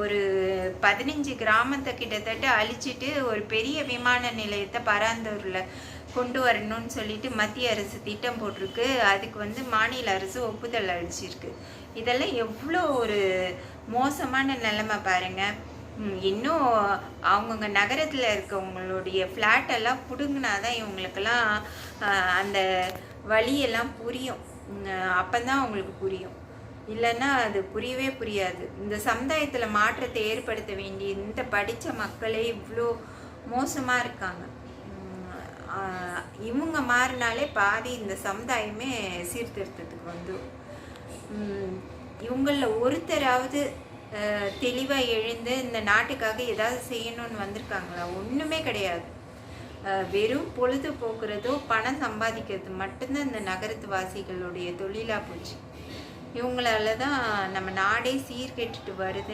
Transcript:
ஒரு பதினஞ்சு கிராமத்தை கிட்டத்தட்ட அழிச்சிட்டு ஒரு பெரிய விமான நிலையத்தை பராந்தூரில் கொண்டு வரணும்னு சொல்லிட்டு மத்திய அரசு திட்டம் போட்டிருக்கு. அதுக்கு வந்து மாநில அரசு ஒப்புதல் அளிச்சிருக்கு. இதெல்லாம் எவ்வளோ ஒரு மோசமான நிலைமை பாருங்கள் இன்னும் அவங்கவுங்க நகரத்தில் இருக்கவங்களுடைய ஃப்ளாட்டெல்லாம் பிடுங்கினா தான் இவங்களுக்கெல்லாம் அந்த வழியெல்லாம் புரியும். அப்போ தான் அவங்களுக்கு புரியும். இல்லைன்னா அது புரியவே புரியாது. இந்த சமுதாயத்தில் மாற்றத்தை ஏற்படுத்த வேண்டிய இந்த படித்த மக்களே இவ்வளோ மோசமாக இருக்காங்க. இவங்க மாறினாலே பாதி இந்த சமுதாயமே சீர்திருத்தத்துக்கு வந்து இவங்களில் ஒருத்தராவது தெளிவாக எழுந்து இந்த நாட்டுக்காக ஏதாவது செய்யணும்னு வந்திருக்காங்களா? ஒன்றுமே கிடையாது. வெறும் பொழுது போக்குறதோ பணம் சம்பாதிக்கிறது மட்டும்தான் இந்த நகரத்து வாசிகளுடைய தொழிலாக போச்சு. இவங்களால தான் நம்ம நாடே சீர்கெட்டுட்டு வருது.